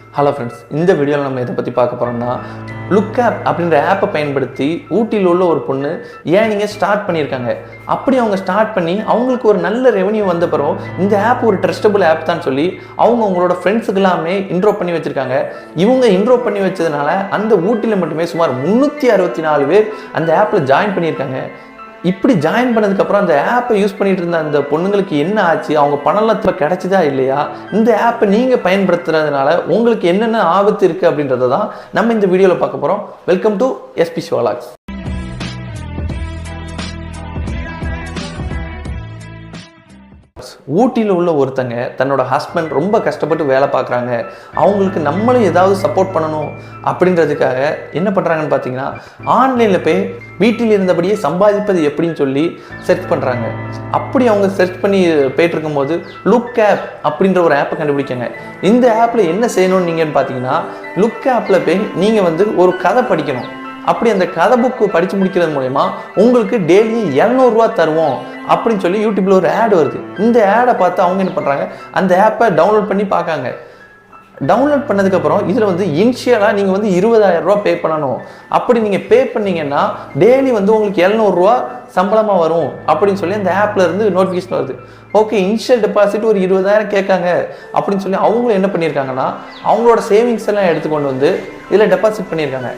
Hello friends இந்த வீடியோவில் நம்ம எதை பற்றி பார்க்க போகிறோம்னா லுக் ஆப் அப்படின்ற ஆப்பை பயன்படுத்தி ஊட்டியில் உள்ள ஒரு பொண்ணு ஏன் நீங்கள் ஸ்டார்ட் பண்ணியிருக்காங்க? அப்படி அவங்க ஸ்டார்ட் பண்ணி அவங்களுக்கு ஒரு நல்ல ரெவன்யூ வந்த பிறகு இந்த ஆப் ஒரு ட்ரஸ்டபுள் ஆப் தான் சொல்லி அவங்க அவங்களோட ஃப்ரெண்ட்ஸுக்கு எல்லாமே இன்ட்ரோ பண்ணி வச்சுருக்காங்க. இவங்க இன்ட்ரோ பண்ணி வச்சதுனால அந்த ஊட்டியில் மட்டுமே சுமார் முந்நூற்றி அறுபத்தி நாலு பேர் அந்த ஆப்பில் ஜாயின் பண்ணியிருக்காங்க. இப்படி ஜாயின் பண்ணதுக்கப்புறம் அந்த ஆப்பை யூஸ் பண்ணிட்டு இருந்த அந்த பொண்ணுங்களுக்கு என்ன ஆச்சு? அவங்க பணம்லாம் திரும்ப கிடைச்சதா இல்லையா? இந்த ஆப்பை நீங்கள் பயன்படுத்துறதுனால உங்களுக்கு என்னென்ன ஆபத்து இருக்குது அப்படின்றத தான் நம்ம இந்த வீடியோவில் பார்க்க போகிறோம் வெல்கம் டு எஸ்பி ஷோலாக்ஸ் ஊட்டியில் உள்ள ஒருத்தங்க தன்னோட ஹஸ்பண்ட் ரொம்ப கஷ்டப்பட்டு வேலை பார்க்குறாங்க. அவங்களுக்கு நம்மளும் ஏதாவது சப்போர்ட் பண்ணணும் அப்படின்றதுக்காக என்ன பண்ணுறாங்கன்னு பார்த்தீங்கன்னா ஆன்லைனில் போய் வீட்டில் இருந்தபடியே சம்பாதிப்பது எப்படின்னு சொல்லி சர்ச் பண்ணுறாங்க அப்படி அவங்க சர்ச் பண்ணி போயிட்டு இருக்கும்போது லுக் ஆப் அப்படின்ற ஒரு ஆப்பை கண்டுபிடிக்கங்க. இந்த ஆப்பில் என்ன செய்யணும்னு நீங்கன்னு பார்த்தீங்கன்னா லுக் ஆப்பில் போய் நீங்கள் வந்து ஒரு கதை படிக்கணும். அப்படி அந்த கதை புக்கு படித்து முடிக்கிறது மூலயமா உங்களுக்கு டெய்லி இரநூறுவா தருவோம் அப்படின்னு சொல்லி யூடியூப்பில் ஒரு ஆட் வருது. இந்த ஆடை பார்த்து அவங்க என்ன பண்ணுறாங்க அந்த ஆப்பை டவுன்லோட் பண்ணி பார்க்காங்க. டவுன்லோட் பண்ணதுக்கப்புறம் இதில் வந்து இனிஷியலாக நீங்கள் வந்து இருபதாயிரம் ரூபா பே பண்ணணும். அப்படி நீங்கள் பே பண்ணீங்கன்னா டெய்லி வந்து உங்களுக்கு எழுநூறுவா சம்பளமாக வரும் அப்படின்னு சொல்லி அந்த ஆப்பில் இருந்து நோட்டிஃபிகேஷன் வருது. ஓகே இனிஷியல் டெபாசிட் ஒரு இருபதாயிரம் கேட்காங்க அப்படின்னு சொல்லி அவங்களும் என்ன பண்ணியிருக்காங்கன்னா அவங்களோட சேவிங்ஸ் எல்லாம் எடுத்துக்கொண்டு வந்து இதில் டெபாசிட் பண்ணியிருக்காங்க.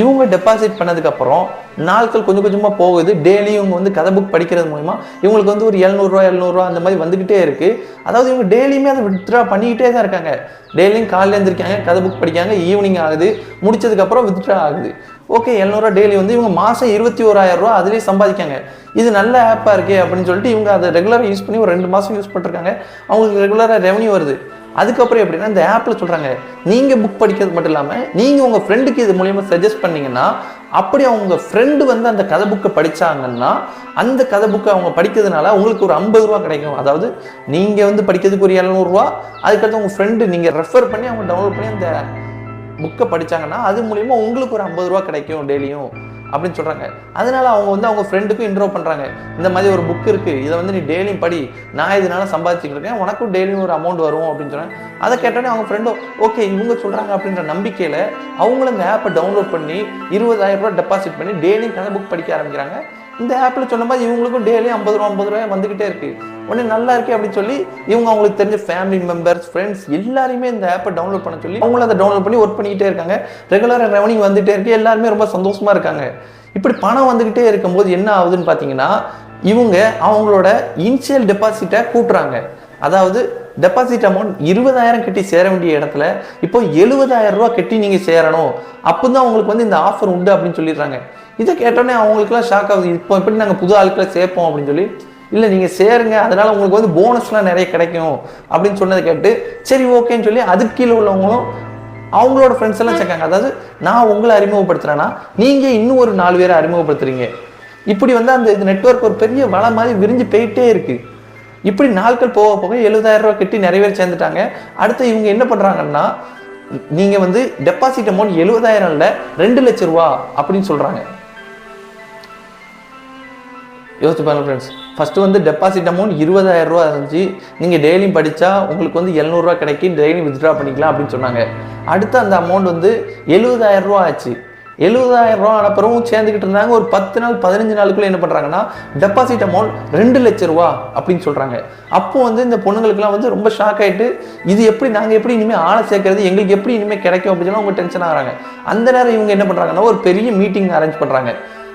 இவங்க டெபாசிட் பண்ணதுக்கப்புறம் நாட்கள் கொஞ்சம் கொஞ்சமாக போகுது. டெய்லி இவங்க வந்து கதை புக் படிக்கிறது மூலிமா இவங்களுக்கு வந்து ஒரு எழுநூறுவா எழுநூறுவா அந்த மாதிரி வந்துக்கிட்டே இருக்குது அதாவது இவங்க டெய்லியுமே அதை வித்ட்ரா பண்ணிக்கிட்டே தான் இருக்காங்க. டெய்லியும் காலையில் எழுந்திருக்காங்க கதை புக் படிக்காங்க ஈவினிங் ஆகுது. முடிச்சதுக்கப்புறம் வித்ட்ரா ஆகுது. ஓகே எழுநூறுவா டெய்லி வந்து இவங்க மாதம் இருபத்தி ஓராயிரம் ரூபா அதுலேயே சம்பாதிக்காங்க. இது நல்ல ஆப்பாக இருக்கே அப்படின்னு சொல்லிட்டு இவங்க அதை ரெகுலராக யூஸ் பண்ணி ஒரு ரெண்டு மாதம் யூஸ் பண்ணிருக்காங்க அவங்களுக்கு ரெகுலராக ரெவன்யூ வருது. அதுக்கப்புறம் எப்படின்னா இந்த ஆப்பில் சொல்கிறாங்க நீங்கள் புக் படிக்கிறது மட்டும் இல்லாமல் நீங்கள் உங்கள் ஃப்ரெண்டுக்கு இது மூலியமாக சஜஸ்ட் பண்ணிங்கன்னா அப்படி அவங்க ஃப்ரெண்டு வந்து அந்த கதை புக்கை படித்தாங்கன்னா அந்த கதை புக்கை அவங்க படிக்கிறதுனால உங்களுக்கு ஒரு ஐம்பது ரூபா கிடைக்கும். அதாவது நீங்கள் வந்து படிக்கிறதுக்கு ஒரு இரநூறுவா அதுக்கடுத்து உங்கள் ஃப்ரெண்டு நீங்கள் ரெஃபர் பண்ணி அவங்க டவுன்லோட் பண்ணி அந்த புக்கை படித்தாங்கன்னா அது மூலியமா உங்களுக்கு ஒரு ஐம்பது ரூபா கிடைக்கும் டெய்லியும். அப்படின்னு சொல்கிறாங்க அதனால அவங்க வந்து அவங்க ஃப்ரெண்டுக்கும் இன்ட்ரோ பண்ணுறாங்க இந்த மாதிரி ஒரு புக் இருக்குது இதை வந்து நீ டெய்லியும் படி. நான் இதனால சம்பாதிச்சுட்டு இருக்கேன். உனக்கும் டெய்லியும் ஒரு அமௌண்ட் வரும் அப்படின்னு சொன்னாங்க அதை கேட்டோன்னே அவங்க ஃப்ரெண்டும் ஓகே இவங்க சொல்கிறாங்க அப்படின்ற நம்பிக்கையில் அவங்களும் இந்த ஆப்பை டவுன்லோட் பண்ணி இருபதாயிரம் ரூபா டெபாசிட் பண்ணி டெய்லியும் கதை புக் படிக்க ஆரம்பிக்கிறாங்க. இந்த ஆப்பில் சொன்ன மாதிரி இவங்களுக்கும் டெய்லியும் ஐம்பது ரூபா ஐம்பது ரூபாய் வந்துக்கிட்டே இருக்கு. உடனே நல்லா இருக்கே அப்படின்னு சொல்லி இவங்க அவங்களுக்கு தெரிஞ்ச ஃபேமிலி மெம்பர்ஸ் ஃப்ரெண்ட்ஸ் எல்லாருமே இந்த ஆப்பை டவுன்லோட் பண்ண சொல்லி அவங்களும் அதை டவுன்லோட் பண்ணி ஒர்க் பண்ணிக்கிட்டே இருக்காங்க. ரெகுலராக ரெவன்யூ வந்துட்டே இருக்கு. எல்லாருமே ரொம்ப சந்தோஷமா இருக்காங்க. இப்படி பணம் வந்துக்கிட்டே இருக்கும்போது என்ன ஆகுதுன்னு பார்த்தீங்கன்னா இவங்க அவங்களோட இனிஷியல் டெபாசிட்டை கூட்டுறாங்க. அதாவது டெபாசிட் அமௌண்ட் இருபதாயிரம் கட்டி சேர வேண்டிய இடத்துல இப்போ எழுபதாயிரம் ரூபா கட்டி நீங்கள் சேரணும். அப்போ தான் உங்களுக்கு வந்து இந்த ஆஃபர் உண்டு அப்படின்னு சொல்லிடுறாங்க. இதை கேட்டோன்னே அவங்களுக்குலாம் ஷாக் ஆகுது. இப்போ எப்படி நாங்கள் புது ஆட்களை சேர்ப்போம் அப்படின்னு சொல்லி. இல்லை நீங்கள் சேருங்க. அதனால உங்களுக்கு வந்து போனஸ்லாம் நிறைய கிடைக்கும் அப்படின்னு சொன்னதை கேட்டு சரி ஓகேன்னு சொல்லி அதுக்கு கீழே உள்ளவங்களும் அவங்களோட ஃப்ரெண்ட்ஸ் எல்லாம் சேர்க்காங்க. அதாவது நான் உங்களை அறிமுகப்படுத்துறேன்னா நீங்கள் இன்னும் ஒரு நாலு பேரை அறிமுகப்படுத்துறீங்க. இப்படி வந்து அந்த இது நெட்வொர்க் ஒரு பெரிய வலை மாதிரி விரிஞ்சு போயிட்டே இருக்குது இப்படி நாட்கள் போக போக எழுபதாயிரம் ரூபாய் கட்டி நிறைய பேர் சேர்ந்துட்டாங்க. அடுத்து இவங்க என்ன பண்றாங்கன்னா நீங்க வந்து டெபாசிட் அமௌண்ட் எழுபதாயிரம் இல்ல ரெண்டு லட்சம் ரூபா அப்படின்னு சொல்றாங்க. யோசிச்சு பாருங்க ஃப்ரெண்ட்ஸ் ஃபஸ்ட்டு வந்து டெபாசிட் அமௌண்ட் இருபதாயிரம் ரூபா இருந்துச்சு. நீங்கள் டெய்லியும் படித்தா உங்களுக்கு வந்து எழுநூறுவா கிடைக்கும். டெய்லியும் வித்ட்ரா பண்ணிக்கலாம் அப்படின்னு சொன்னாங்க. அடுத்து அந்த அமௌண்ட் வந்து எழுபதாயிரம் ரூபா ஆச்சு. எழுபதாயிரம் ரூபா அனுப்புறவும் சேர்ந்துக்கிட்டு இருந்தாங்க. ஒரு பத்து நாள் பதினஞ்சு நாளுக்குள்ளே என்ன பண்ணுறாங்கன்னா டெபாசிட் அமௌண்ட் ரெண்டு லட்ச ரூபா அப்படின்னு சொல்கிறாங்க அப்போ வந்து இந்த பொண்ணுங்களுக்குலாம் வந்து ரொம்ப ஷாக் ஆகிட்டு இது எப்படி நாங்கள் எப்படி இனிமேல் ஆளை சேர்க்கறது எங்களுக்கு எப்படி இனிமேல் கிடைக்கும் அப்படின்னு சொல்லி அவங்க டென்ஷன் ஆகிறாங்க. அந்த நேரம் இவங்க என்ன பண்ணுறாங்கன்னா ஒரு பெரிய மீட்டிங் அரேஞ்ச் பண்ணுறாங்க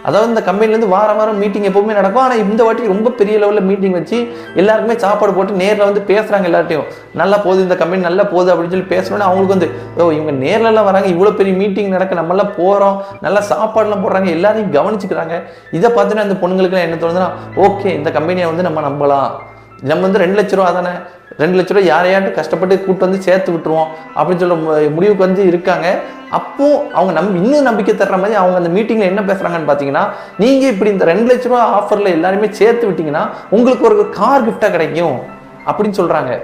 அதாவது இந்த கம்பெனிலேருந்து வாரம் வாரம் மீட்டிங் எப்பவுமே நடக்கும். ஆனால் இந்த வாட்டி ரொம்ப பெரிய லெவலில் மீட்டிங் வச்சு எல்லாருக்குமே சாப்பாடு போட்டு நேரில் வந்து பேசுகிறாங்க எல்லார்ட்டையும். நல்லா போகுது இந்த கம்பெனி நல்லா போகுது அப்படின்னு சொல்லி பேசணும்னு அவங்களுக்கு வந்து ஓ இவங்க நேர்லலாம் வராங்க. இவ்வளோ பெரிய மீட்டிங் நடக்க நம்மளாம் போகிறோம் நல்லா சாப்பாடுலாம் போடுறாங்க. எல்லாரையும் கவனிச்சுக்கிறாங்க. இதை பார்த்துட்டு அந்த பொண்ணுங்களுக்குலாம் என்ன தோணுதுன்னா ஓகே இந்த கம்பெனியை வந்து நம்ம நம்பலாம். நம்ம வந்து ரெண்டு லட்ச ரூபா தானே ரெண்டு லட்ச ரூபா யாரையாட்டும் கஷ்டப்பட்டு கூட்டு வந்து சேர்த்து விட்டுருவோம் அப்படின்னு சொல்ல மு- முடிவுக்கு வந்து இருக்காங்க. அப்போ அவங்க நம்ம இன்னும் நம்பிக்கை தர்ற மாதிரி அவங்க அந்த மீட்டிங்ல என்ன பேசுறாங்கன்னு பார்த்தீங்கன்னா நீங்க இப்படி இந்த ரெண்டு லட்ச ரூபா ஆஃபர்ல எல்லாருமே சேர்த்து விட்டீங்கன்னா உங்களுக்கு ஒரு கார் கிஃப்டா கிடைக்கும் அப்படின்னு சொல்றாங்க.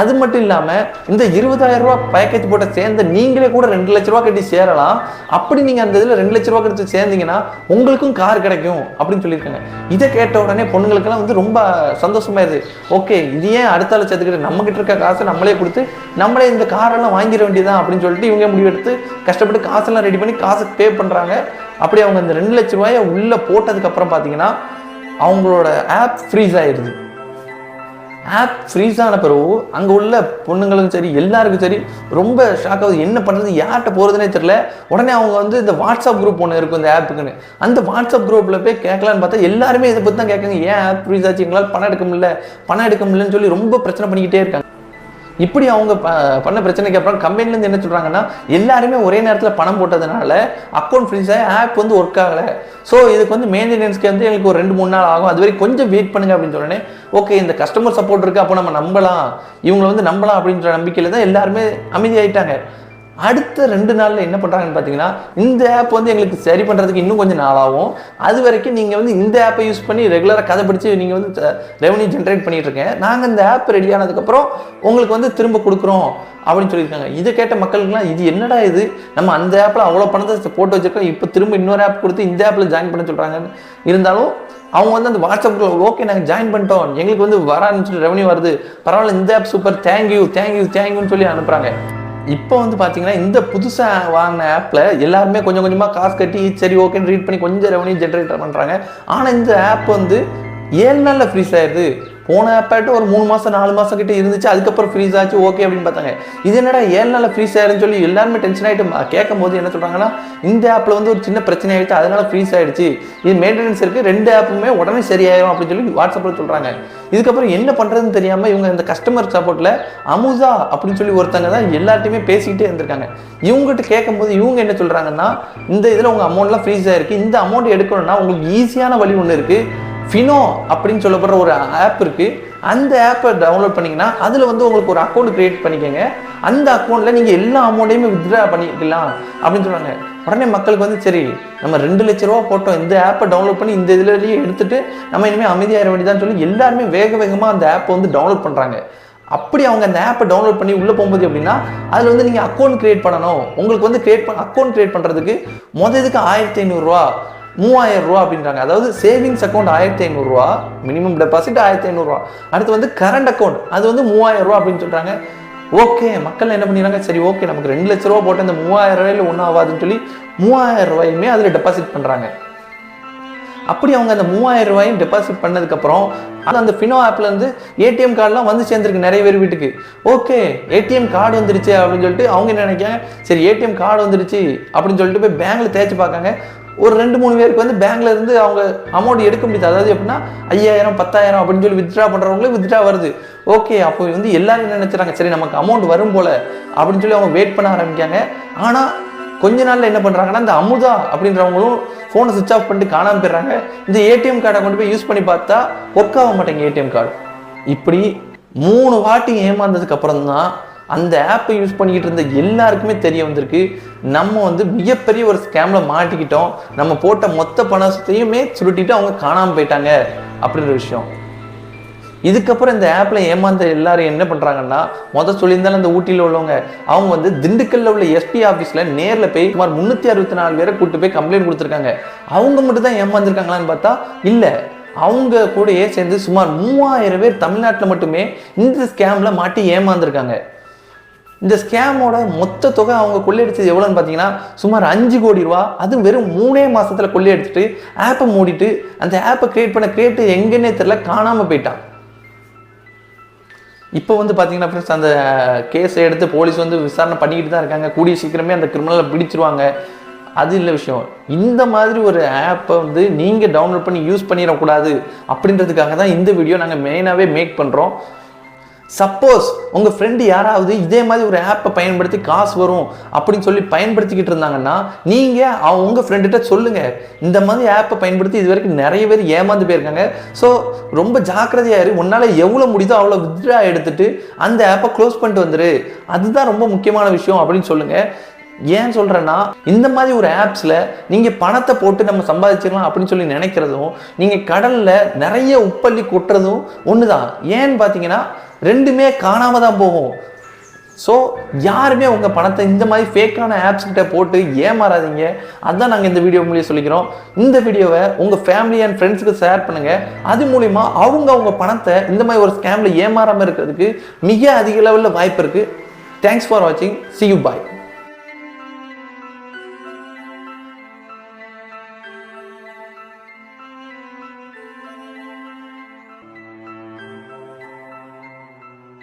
அது மட்டும் இல்லாமல் இந்த இருபதாயிரம் ரூபா பேக்கேஜ் போட்ட சேர்ந்த நீங்களே கூட ரெண்டு லட்ச ரூபா கட்டி சேரலாம். அப்படி நீங்கள் அந்த இதில் ரெண்டு லட்ச ரூபா கட்டி சேர்ந்தீங்கன்னா உங்களுக்கும் கார் கிடைக்கும் அப்படின்னு சொல்லியிருக்காங்க. இதை கேட்ட உடனே பொண்ணுங்களுக்கெல்லாம் வந்து ரொம்ப சந்தோஷமாயிருது ஓகே இது ஏன் அடுத்த லட்சத்துக்கிட்ட நம்மக்கிட்ட நம்ம கிட்ட இருக்க காசை நம்மளே கொடுத்து நம்மளே இந்த காரெல்லாம் வாங்கிட வேண்டியதான் அப்படின்னு சொல்லிட்டு இவங்க முடிவெடுத்து கஷ்டப்பட்டு காசெல்லாம் ரெடி பண்ணி காசு பே பண்ணுறாங்க அப்படி அவங்க இந்த ரெண்டு லட்ச ரூபாயை உள்ளே போட்டதுக்கப்புறம் பார்த்தீங்கன்னா அவங்களோட ஆப் ஃப்ரீஸ் ஆயிடுது ஆப் ஃப்ரீஸ் ஆன பிறகு அங்கே உள்ள பொண்ணுங்களுக்கும் சரி எல்லாருக்கும் சரி ரொம்ப ஷாக் ஆகுது. என்ன பண்ணுறது யார்கிட்ட போகிறதுனே தெரில உடனே அவங்க வந்து இந்த வாட்ஸ்அப் குரூப் ஒன்று இருக்கும் இந்த ஆப்புக்குன்னு அந்த வாட்ஸ்அப் குரூப்பில் போய் கேட்கலான்னு பார்த்தா எல்லாருமே இதை பற்றி தான் கேட்குறாங்க ஏன் ஆப் ஃப்ரீஸ் ஆச்சு? எங்களால் பணம் எடுக்க முடியல. பணம் எடுக்க முடியலன்னு சொல்லி ரொம்ப பிரச்சனை பண்ணிக்கிட்டே இருக்காங்க. இப்படி அவங்க ப- பண்ண பிரச்சனைக்கு அப்புறம் கம்பெனிலேருந்து என்ன சொல்கிறாங்கன்னா எல்லாருமே ஒரே நேரத்தில் பணம் போட்டதுனால அக்கௌண்ட் ஃப்ரீஸ் ஆகி ஆப் வந்து ஒர்க் ஆகலை. ஸோ இதுக்கு வந்து மெயின்டெனன்ஸ்க்கு வந்து எங்களுக்கு ஒரு ரெண்டு மூணு நாள் ஆகும். அது வரைக்கும் கொஞ்சம் வெயிட் பண்ணுங்க அப்படின்னு சொன்னோடனே ஓகே இந்த கஸ்டமர் சப்போர்ட் இருக்குது அப்போ நம்ம நம்பலாம். இவங்களை வந்து நம்பலாம் அப்படின்ற நம்பிக்கையில் தான் எல்லாருமே அமைதியாயிட்டாங்க. அடுத்த ரெண்டு நாளில் என்ன பண்ணுறாங்கன்னு பார்த்தீங்கன்னா இந்த ஆப் வந்து எங்களுக்கு சரி பண்ணுறதுக்கு இன்னும் கொஞ்சம் நாளாகும். அது வரைக்கும் நீங்கள் வந்து இந்த ஆப்பை யூஸ் பண்ணி ரெகுலராக கதை படித்து நீங்கள் வந்து ரெவன்யூ ஜென்ரேட் பண்ணிகிட்ருக்கேன் நாங்கள் இந்த ஆப் ரெடி ஆனதுக்கப்புறம் உங்களுக்கு வந்து திரும்ப கொடுக்குறோம் அப்படின்னு சொல்லியிருக்காங்க. இதை கேட்ட மக்களுக்குலாம் இது என்னடா இது? நம்ம அந்த ஆப்பில் அவ்வளோ பணத்தை போட்டு வச்சிருக்கோம். இப்போ திரும்ப இன்னொரு ஆப் கொடுத்து இந்த ஆப்பில் ஜாயின் பண்ண சொல்கிறாங்கன்னு இருந்தாலும் அவங்க வந்து அந்த வாட்ஸ்அப் ஓகே நாங்கள் ஜாயின் பண்ணிட்டோம். எங்களுக்கு வந்து வர ஆரம்பிச்சுட்டு ரெவன்யூ வருது. பரவாயில்ல இந்த app super thank you thank you தேங்க்யூன்னு சொல்லி அனுப்புகிறாங்க இப்போ வந்து பார்த்தீங்கன்னா இந்த புதுசாக வாங்கின ஆப்பில் எல்லாருமே கொஞ்சம் கொஞ்சமாக காசு கட்டி சரி ஓகேன்னு ரீட் பண்ணி கொஞ்சம் ரெவன்யூ ஜென்ரேட் பண்ணுறாங்க ஆனால் இந்த ஆப் வந்து ஏழு நாளில் ஃப்ரீஸ் ஆயிடுது. போன ஆப்பாட்டு ஒரு மூணு மாதம் நாலு மாதம் கிட்ட இருந்துச்சு அதுக்கப்புறம் ஃப்ரீஸ் ஆச்சு ஓகே அப்படின்னு பார்த்தாங்க. இது என்னடா ஏழு நாளில் ஃப்ரீஸ் ஆயிருன்னு சொல்லி எல்லாருமே டென்ஷன் ஆகிட்டு கேட்கும் போது என்ன சொல்கிறாங்கன்னா இந்த ஆப்பில் வந்து ஒரு சின்ன பிரச்சனை ஆகிடுச்சு அதனால ஃப்ரீஸ் ஆயிடுச்சு. இது மெயின்டெனன்ஸ் இருக்குது ரெண்டு ஆப்புமே உடனே சரியாயிரும் அப்படின்னு சொல்லி வாட்ஸ்அப்பில் சொல்கிறாங்க இதுக்கப்புறம் என்ன பண்ணுறதுன்னு தெரியாமல் இவங்க இந்த கஸ்டமர் சப்போர்ட்டில் அமுசா அப்படின்னு சொல்லி ஒருத்தங்க தான் எல்லார்ட்டையுமே பேசிக்கிட்டே இருந்திருக்காங்க. இவங்ககிட்ட கேட்கும்போது இவங்க என்ன சொல்கிறாங்கன்னா இந்த இதில் உங்கள் அமௌண்ட்லாம் ஃப்ரீஸ் ஆயிருக்கு இந்த அமௌண்ட் எடுக்கணும்னா உங்களுக்கு ஈஸியான வழி ஒன்று இருக்குது ஃபினோ அப்படின்னு சொல்லப்படுற ஒரு ஆப் இருக்குது அந்த ஆப்பை டவுன்லோட் பண்ணிங்கன்னா அதில் வந்து உங்களுக்கு ஒரு அக்கௌண்ட் க்ரியேட் பண்ணிக்கோங்க. அந்த அக்கௌண்ட்டில் நீங்கள் எல்லா அமௌண்ட்டையுமே வித்ட்ரா பண்ணிக்கலாம் அப்படின்னு சொல்றாங்க உடனே மக்களுக்கு வந்து சரி நம்ம ரெண்டு லட்ச ரூபா போட்டோம். இந்த ஆப்பை டவுன்லோட் பண்ணி இந்த இதுலேயே எடுத்துட்டு நம்ம இனிமேல் அமைதியாக வேண்டியதான்னு சொல்லி எல்லாருமே வேக வேகமாக அந்த ஆப்பை வந்து டவுன்லோட் பண்ணுறாங்க அப்படி அவங்க அந்த ஆப்பை டவுன்லோட் பண்ணி உள்ளே போகும்போது அப்படின்னா அதில் வந்து நீங்கள் அக்கௌண்ட் க்ரியேட் பண்ணணும். உங்களுக்கு வந்து க்ரியேட் பண்ண அக்கௌண்ட் க்ரியேட் பண்ணுறதுக்கு மொதல் இதுக்கு ஆயிரத்தி ஐநூறுரூவா மூவாயிரம் ரூபா அப்படின்றாங்க. அதாவது சேவிங்ஸ் அக்கௌண்ட் ஆயிரத்தி ஐநூறுரூவா மினிமம் டெபாசிட் ஆயிரத்தி ஐநூறுரூவா அடுத்து வந்து கரண்ட் அக்கௌண்ட் அது வந்து மூவாயிரம் ரூபா அப்படின்னு சொல்கிறாங்க ஓகே மக்கள் என்ன பண்ணிடுறாங்க? சரி ஓகே நமக்கு ரெண்டு லட்ச ரூபா போட்டு அந்த மூவாயிரம் ரூபாயில் ஒன்றும் ஆகாதுன்னு சொல்லி மூவாயிரம் ரூபாயுமே அதில் டெபாசிட் பண்ணுறாங்க அப்படி அவங்க அந்த மூவாயிரம் ரூபாயும் டெபாசிட் பண்ணதுக்கப்புறம் அது அந்த ஃபினோ ஆப்லேருந்து ஏடிஎம் கார்டெலாம் வந்து சேர்ந்துருக்கு நிறைய பேர் வீட்டுக்கு. ஓகே ஏடிஎம் கார்டு வந்துருச்சு அப்படின்னு சொல்லிட்டு அவங்க என்ன நினைக்காங்க சரி ஏடிஎம் கார்டு வந்துருச்சு அப்படின்னு சொல்லிட்டு போய் பேங்க்கில் தேய்ச்சி பார்க்காங்க. ஒரு ரெண்டு மூணு பேருக்கு வந்து பேங்க்ல இருந்து அவங்க அமௌண்ட் எடுக்க முடியாது. அதாவது எப்படின்னா ஐயாயிரம் பத்தாயிரம் அப்படின்னு சொல்லி வித்ட்ரா பண்றவங்களுக்கு வித்ட்ரா வருது. ஓகே அப்போ வந்து எல்லாரும் என்ன நினைச்சாங்க சரி நமக்கு அமௌண்ட் வரும் போல அப்படின்னு சொல்லி அவங்க வெயிட் பண்ண ஆரம்பிக்காங்க ஆனா கொஞ்ச நாள்ல என்ன பண்றாங்கன்னா இந்த அமுதா அப்படின்றவங்களும் ஃபோனை சுவிச் ஆஃப் பண்ணிட்டு காணாம போயிடுறாங்க. இந்த ஏடிஎம் கார்டை கொண்டு போய் யூஸ் பண்ணி பார்த்தா ஒர்க் ஆக மாட்டேங்க ஏடிஎம் கார்டு இப்படி மூணு வாட்டி ஏமாந்ததுக்கு அப்புறம் தான் அந்த ஆப்பை யூஸ் பண்ணிக்கிட்டு இருந்த எல்லாருக்குமே தெரிய வந்திருக்கு. நம்ம வந்து மிகப்பெரிய ஒரு ஸ்கேமில் மாட்டிக்கிட்டோம். நம்ம போட்ட மொத்த பணத்தையுமே சுருட்டிட்டு அவங்க காணாமல் போயிட்டாங்க அப்படின்ற விஷயம். இதுக்கப்புறம் இந்த ஆப்பில் ஏமாந்த எல்லாரும் என்ன பண்ணுறாங்கன்னா மொதல் சொல்லியிருந்தாலும் இந்த ஊட்டியில் உள்ளவங்க அவங்க வந்து திண்டுக்கல்ல உள்ள எஸ்பி ஆஃபீஸில் நேரில் போய் சுமார் முந்நூற்றி அறுபத்தி நாலு பேரை கூட்டு போய் கம்ப்ளைண்ட் கொடுத்துருக்காங்க. அவங்க மட்டும் தான் ஏமாந்துருக்காங்களான்னு பார்த்தா இல்லை. அவங்க கூடயே சேர்ந்து சுமார் மூவாயிரம் பேர் தமிழ்நாட்டில் மட்டுமே இந்த ஸ்கேமில் மாட்டி ஏமாந்துருக்காங்க. இந்த ஸ்கேமோட மொத்த தொகை அவங்க கொள்ளையடிச்சது எவ்வளோன்னு பார்த்தீங்கன்னா சுமார் அஞ்சு கோடி ரூபா. அதுவும் வெறும் மூணே மாதத்தில் கொள்ளையடிச்சிட்டு ஆப்பை மூடிட்டு அந்த ஆப்பை கிரியேட் பண்ண கிரியேட் எங்கன்னே தெரில காணாமல் போயிட்டான். இப்போ வந்து பார்த்தீங்கன்னா ஃப்ரெண்ட்ஸ் அந்த கேஸை எடுத்து போலீஸ் வந்து விசாரணை பண்ணிக்கிட்டு தான் இருக்காங்க. கூடிய சீக்கிரமே அந்த கிரிமினலை பிடிச்சிருவாங்க. அது இல்லை விஷயம். இந்த மாதிரி ஒரு ஆப்பை வந்து நீங்கள் டவுன்லோட் பண்ணி யூஸ் பண்ணிடக்கூடாது. அப்படின்றதுக்காக தான் இந்த வீடியோ நாங்கள் மெயினாகவே மேக் பண்ணுறோம் சப்போஸ் உங்கள் ஃப்ரெண்டு யாராவது இதே மாதிரி ஒரு ஆப்பை பயன்படுத்தி காசு வரும் அப்படின்னு சொல்லி பயன்படுத்திக்கிட்டு இருந்தாங்கன்னா நீங்கள் அவங்க உங்கள் ஃப்ரெண்டுகிட்ட சொல்லுங்கள் இந்த மாதிரி ஆப்பை பயன்படுத்தி இது வரைக்கும் நிறைய பேர் ஏமாந்து போயிருக்காங்க. ஸோ ரொம்ப ஜாக்கிரதையாக இரு. உன்னால் எவ்வளோ முடியுதோ அவ்வளோ வித்ட்ரா எடுத்துகிட்டு அந்த ஆப்பை க்ளோஸ் பண்ணிட்டு வந்துரு. அதுதான் ரொம்ப முக்கியமான விஷயம் அப்படின்னு சொல்லுங்கள் ஏன் சொல்கிறேன்னா இந்த மாதிரி ஒரு ஆப்ஸில் நீங்கள் பணத்தை போட்டு நம்ம சம்பாதிச்சிடலாம் அப்படின்னு சொல்லி நினைக்கிறதும் நீங்கள் கடலில் நிறைய உப்பள்ளி கொட்டுறதும் ஒன்று தான் ஏன்னு பார்த்தீங்கன்னா ரெண்டுமே காணாமல் தான் போகும். ஸோ யாருமே உங்கள் பணத்தை இந்த மாதிரி ஃபேக்கான ஆப்ஸ் கிட்ட போட்டு ஏமாறாதீங்க. அதான் நாங்கள் இந்த வீடியோ மூலியம் சொல்லிக்கிறோம். இந்த வீடியோவை உங்கள் ஃபேமிலி அண்ட் ஃப்ரெண்ட்ஸுக்கு ஷேர் பண்ணுங்கள் அது மூலிமா அவங்க அவங்க பணத்தை இந்த மாதிரி ஒரு ஸ்கேமில் ஏமாறாமல் இருக்கிறதுக்கு மிக அதிக லெவலில் வாய்ப்பு இருக்குது தேங்க்ஸ் ஃபார் வாட்சிங் சி யூ பாய்